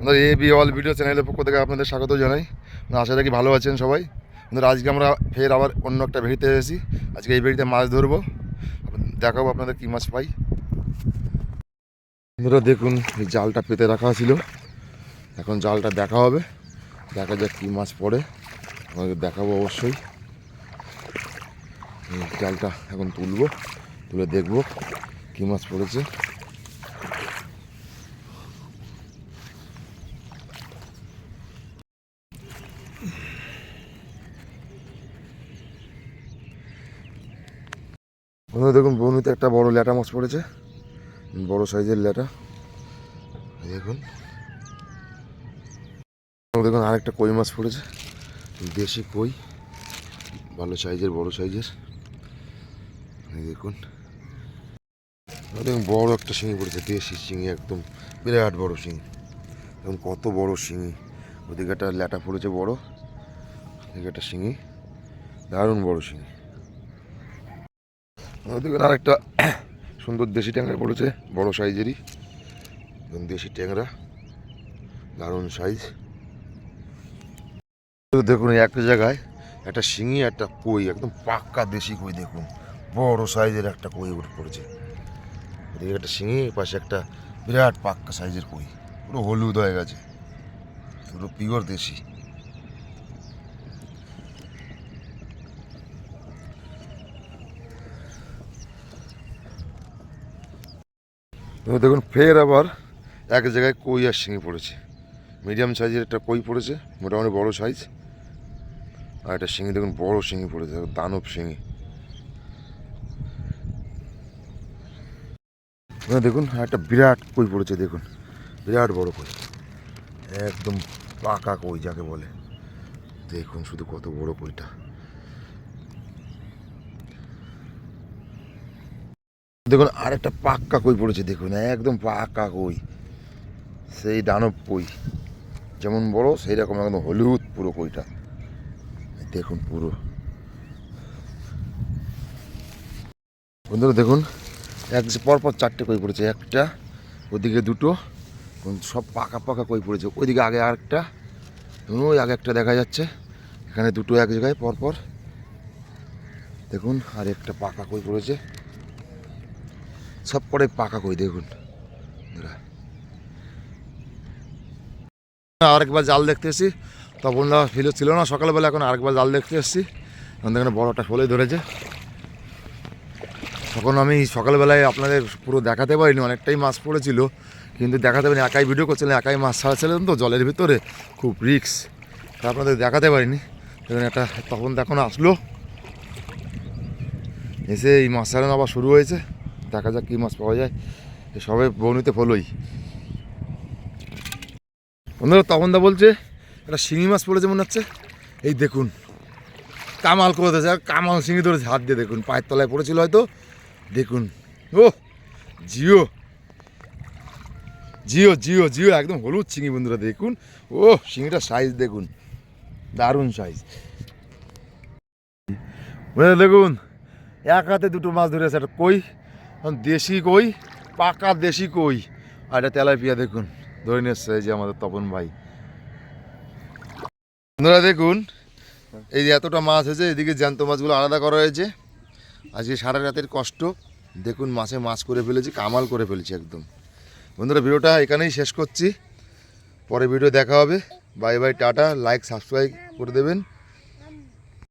আমাদের A B all video চ্যানেলের পক্ষ থেকে আপনাদের স্বাগত জানাই। আশা রাখি ভালো আছেন সবাই। আমাদের আজকে আমরা ফের আবার অন্য একটা ভেড়িতে এসেছি। আজকে এই ভেড়িতে মাছ ধরবো। দেখাবো আপনাদের কী মাছ পাই। বন্ধুরা, দেখুন, এই জালটা পেতে রাখা ছিল। এখন জালটা দেখা হবে। দেখা যাক কী মাছ পড়ে। আমাদের দেখাবো অবশ্যই। জালটা এখন তুলবো, তুলে দেখব কী মাছ পড়েছে। বন্ধুরা দেখুন বনুতে একটা বড় ল্যাটা মাছ পড়েছে। বড় সাইজের ল্যাটা। দেখুন। এবং দেখুন, আরেকটা কই মাছ পড়েছে। দেশি কই। ভালো সাইজের, বড় সাইজের। দেখুন। দেখুন, বড় একটা শিঙি পড়েছে, দেশি শিঙি, একদম বিরাট বড় শিঙি। দেখুন, কত বড় শিঙি। ওদিকে একটা ল্যাটা পড়েছে বড়। এদিকে একটা শিঙি। দারুণ বড় শিঙি। ওদিকে আরেকটা সুন্দর দেশি ট্যাংরা পড়েছে, বড় সাইজেরই। দেশি ট্যাংরা, দারুণ সাইজ দেখুন একটা জায়গায় একটা শিঙি, একটা কই, একদম পাক্কা দেশি কই, দেখুন। বড় সাইজের একটা কই উঠে পড়েছে। এদিকে একটা শিঙি পাশে একটা বিরাট পাক্কা সাইজের কই। পুরো হলুদ হয়ে গেছে। পুরো পিওর দেশি। দেখুন, ফের আবার এক জায়গায় কই আর শিঙি পড়েছে। মিডিয়াম সাইজের একটা কই পড়েছে, মোটামুটি বড় সাইজ। আর একটা শিঙি, দেখুন, বড় শিঙি পড়েছে, দানব শিঙি। দেখুন একটা বিরাট কই পড়েছে, দেখুন, বিরাট বড় কই। একদম পাকা কই, যাকে বলে। দেখুন, শুধু কত বড় কইটা। দেখুন, আরেকটা পাক্কা কই পড়েছে, দেখুন, একদম পাক্কা কই। সেই দানব কই যেমন বড়, সেই রকম একদম হলুদ পুরো কইটা। দেখুন পুরো। বন্ধুরা, দেখুন, এক পরপর চারটে কই পড়েছে, একটা, ওদিকে দুটো সব পাকা পাকা কই পড়েছে। ওইদিকে আগে আরেকটা ওই আগে একটা দেখা যাচ্ছে। এখানে দুটো এক জায়গায়, পরপর। দেখুন আর একটা পাকা কই পড়েছে। সব করে পাকা কই, দেখুন। আরেকবার জাল দেখতে এসেছি। তখন ফিলো ছিল না, সকালবেলা এখন আরেকবার জাল দেখতে এসেছি। এখন এখানে বড়টা ফলে ধরেছে। তখন আমি সকালবেলায় আপনাদের পুরো দেখাতে পারিনি, অনেকটাই মাছ পড়েছিল। কিন্তু দেখাতে পারিনি, একাই ভিডিও করছিলাম একাই মাছ ছাড়ছিলাম তো, জলের ভিতরে খুব রিক্স তা আপনাদের দেখাতে পারিনি। একটা তখন তখন আসলো। এসে এই মাছ ছাড়ানো আবার শুরু হয়েছে। দেখা যাক কী মাছ পাওয়া যায়। সবে বৌনিতে ফলোই। বন্ধুরা তখন দা বলছে, একটা শিঙি মাছ পড়েছে মনে হচ্ছে। এই দেখুন, কামাল করে দিয়েছে আর কামাল শিঙি ধরেছে, হাত দিয়ে দেখুন, পায়ের তলায় পড়েছিল হয়তো। দেখুন, ও, জিও। জিও জিও জিও, একদম হলুদ শিঙি বন্ধুরা, দেখুন। ও শিঙিটার সাইজ দেখুন, দারুণ সাইজ দেখুন, এক হাতে দুটো মাছ ধরেছে, একটা কই? দেশি কই? পাকা দেশি কই? আর এটা তেলাপিয়া দেখুন। ধরে এই যে আমাদের তপন ভাই। বন্ধুরা দেখুন, এই যে এতটা মাছ হয়েছে এদিকে জ্যান্ত মাছগুলো আলাদা করা হয়েছে। আজকে সারা রাতের কষ্ট। দেখুন, মাছে মাছ করে ফেলেছি, কামাল করে ফেলেছি একদম। বন্ধুরা, ভিডিওটা এখানেই শেষ করছি। পরে ভিডিও দেখা হবে। Bye bye, tata. Like, subscribe করে দেবেন।